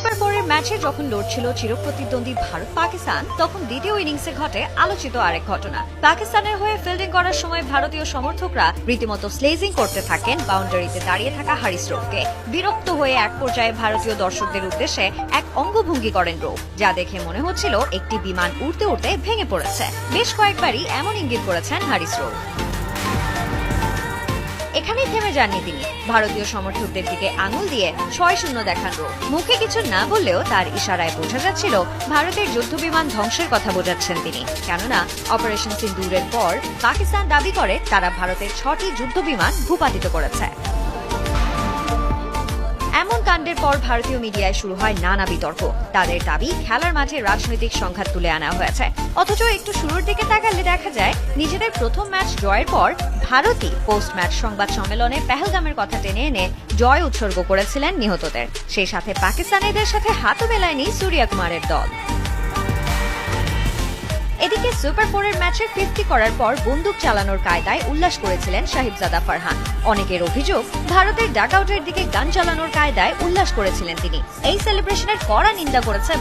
Super ফোরের ম্যাচে যখন লড়ছিল চিরপ্রতিদ্বন্দ্বী ভারত পাকিস্তান, তখন দ্বিতীয় ইনিংসে ঘটে আলোচিত আরেক ঘটনা। পাকিস্তানের হয়ে ফিল্ডিং করার সময় ভারতীয় সমর্থকরা রীতিমতো স্লেজিং করতে থাকেন বাউন্ডারিতে দাঁড়িয়ে থাকা হারিস রোফকে। বিরক্ত হয়ে এক পর্যায়ে ভারতীয় দর্শকদের উদ্দেশ্যে এক অঙ্গভঙ্গি করেন রোফ, যা দেখে মনে হচ্ছিল একটি বিমান উড়তে উড়তে ভেঙে পড়েছে। বেশ কয়েকবারই এমন ইঙ্গিত করেছেন হারিস রোফ। এখানেই থেমে যাননি তিনি। ভারতীয় সমর্থকদের দিকে আঙুল দিয়ে ছয় শূন্য দেখান মুখে কিছু না বললেও তার ইশারায় বোঝা যাচ্ছিল ভারতের যুদ্ধবিমান ধ্বংসের কথা বোঝাচ্ছেন তিনি। কেননা, অপারেশন সিন্দুরের পর পাকিস্তান দাবি করে তারা ভারতের ছটি যুদ্ধবিমান ভূপাতিত করেছে। এমন কাণ্ডের পর ভারতীয় মিডিয়ায় শুরু হয় নানা বিতর্ক। তাদের দাবি, খেলার মাঠে রাজনৈতিক সংঘাত তুলে আনা হয়েছে। অথচ একটু শুরুর দিকে তাকালে দেখা যায়, নিজেদের প্রথম ম্যাচ জয়ের পর ভারতই পোস্ট ম্যাচ সংবাদ সম্মেলনে পেহেলগামের কথা টেনে এনে জয় উৎসর্গ করেছিলেন নিহতদের। সেই সাথে পাকিস্তানিদের সাথে হাতও মেলায়নি সূর্যা কুমারের দল। এদিকে সুপার ফোরের ম্যাচে ফিফটি করার পর বন্দুক চালানোর কায়দায় উল্লাস করেছিলেন সাহিবজাদা ফারহান। অনেকের অভিযোগ, ভারতের ডাকআউটের দিকে গান চালানোর কায়দায় উল্লাস করেছিলেন তিনি। এই সেলিব্রেশনের কড়া নিন্দা করেছে